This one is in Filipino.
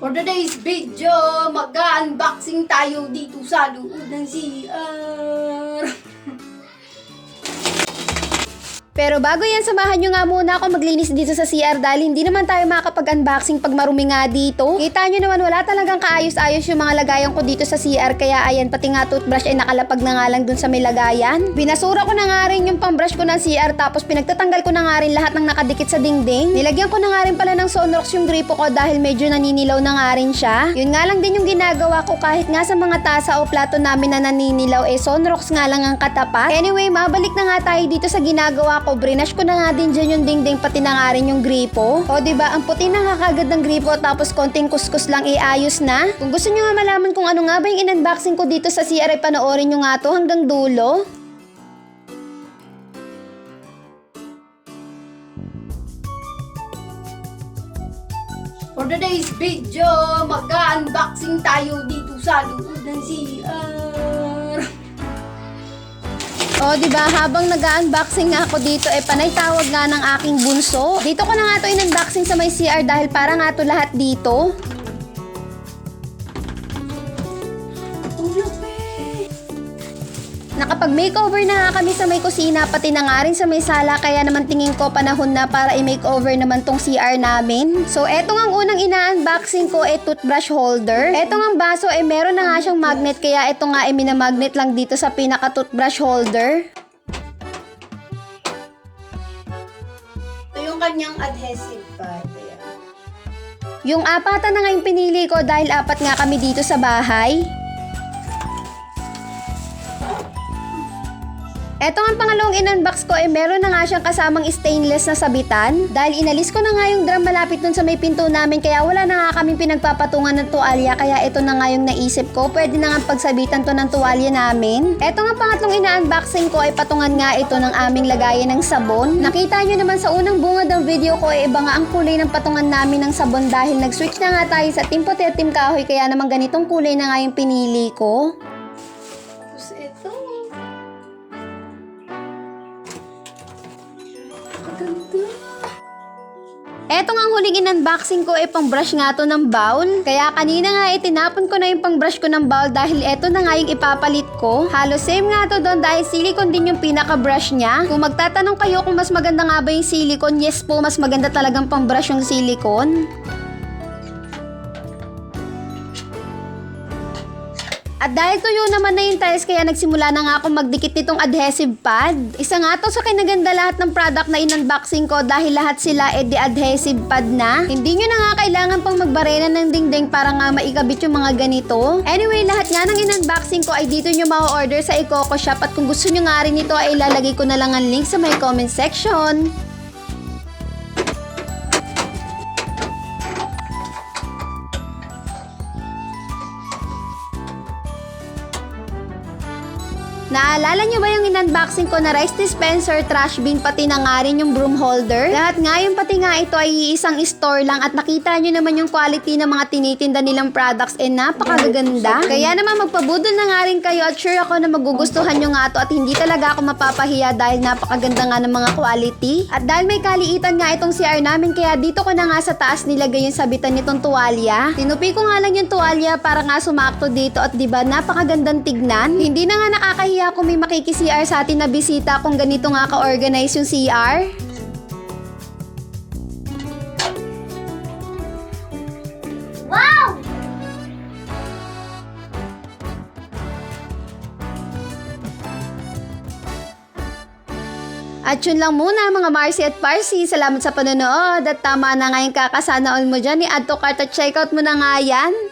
For today's video, mag-unboxing tayo dito sa loob ng CR. Pero bago yan, samahan nyo nga muna ako maglinis dito sa CR dahil hindi naman tayo makakapag-unboxing pag marumi nga dito. Kita nyo naman wala talagang kaayos-ayos yung mga lagayan ko dito sa CR kaya ayan pati nga toothbrush ay nakalapag na nga lang dun sa may lagayan. Binasura ko na nga rin yung pambrush ko ng CR tapos pinagtatanggal ko na nga rin lahat ng nakadikit sa dingding. Nilagyan ko na nga rin pala ng Sonrox yung gripo ko dahil medyo naninilaw na nga rin siya. Yun nga lang din yung ginagawa ko kahit nga sa mga tasa o plato namin na naninilaw eh Sonrox nga lang ang katapat. Anyway, mabalik na nga tayo dito sa ginagawa ko. Brinash ko na nga din dyan yung dingding pati na nga rin yung gripo. O ba ang puti na nga kagad ng gripo tapos konting kuskus lang iayos na. Kung gusto nyo nga malaman kung ano nga ba yung in-unboxing ko dito sa CR panoorin nyo nga to hanggang dulo. For today's video, mag-unboxing tayo dito sa loob ng CR. O, di ba habang nag-unboxing nga ako dito, eh panay tawag nga ng aking bunso. Dito ko na nga to in-unboxing sa may CR dahil para nga to lahat dito. Nakapag-makeover na nga kami sa may kusina, pati na nga rin sa may sala, kaya naman tingin ko panahon na para i-makeover naman tong CR namin. So, eto ang unang ina-unboxing ko, eh, toothbrush holder. Eto ang baso, eh, meron na nga siyang magnet, kaya eto nga, eh, minamagnet lang dito sa pinaka-toothbrush holder. Ito yung kanyang adhesive pad. Yung apatan na nga yung pinili ko dahil apat nga kami dito sa bahay. Nga ang pangalawang in-unbox ko, eh meron na nga siyang kasamang stainless na sabitan. Dahil inalis ko na nga yung drum malapit dun sa may pinto namin, kaya wala na nga kaming pinagpapatungan ng tuwalya, kaya ito na nga yung naisip ko. Pwede na nga pagsabitan to ng tuwalya namin. Eto nga pangatlong ina-unboxing ko, ay patungan nga ito ng aming lagayan ng sabon. Nakita nyo naman sa unang bungad ng video ko, eh iba nga ang kulay ng patungan namin ng sabon dahil nag-switch na nga tayo sa Team at Team Kahoy, kaya naman ganitong kulay na nga yung pinili ko. Eto nga ang huling in-unboxing ko ay pang brush nga to ng bowl. Kaya kanina nga itinapon ko na yung pang brush ko ng bowl dahil eto na nga yung ipapalit ko. Halos same nga to doon dahil silicone din yung pinaka-brush niya. Kung magtatanong kayo kung mas maganda nga ba yung silicone, yes po, mas maganda talagang pang brush yung silicone. At dahil tuyo naman na yung tiles kaya nagsimula na nga ako magdikit nitong adhesive pad. Isa nga to sa kinaganda lahat ng product na in-unboxing ko dahil lahat sila eh di adhesive pad na. Hindi nyo na nga kailangan pang magbarena ng dingding para nga maikabit yung mga ganito. Anyway, lahat nga ng in-unboxing ko ay dito nyo ma-order sa Icoco Shop at kung gusto nyo nga rin ito ay ilalagay ko na lang ang link sa my comment section. Naalala nyo ba yung in-unboxing ko na rice dispenser, trash bin, pati na nga rin yung broom holder? Lahat nga yung pati nga ito ay isang store lang at nakita nyo naman yung quality ng mga tinitinda nilang products eh napakaganda. Kaya naman magpabudol na nga rin kayo at sure ako na magugustuhan nyo nga to at hindi talaga ako mapapahiya dahil napakaganda nga ng mga quality. At dahil may kaliitan nga itong CR namin kaya dito ko na nga sa taas nilagay yung sabitan nitong tuwalya. Tinupi ko nga lang yung tuwalya para nga sumakto dito at 'di ba napakagandang tignan. Hindi na nga nakakahiya kung may makiki-CR sa atin na bisita kung ganito nga ka-organize yung CR. Wow! At yun lang muna mga Marcy at Parsi. Salamat sa panonood at tama na nga yung kakasana all mo dyan. I-add to cart at checkout mo na nga yan.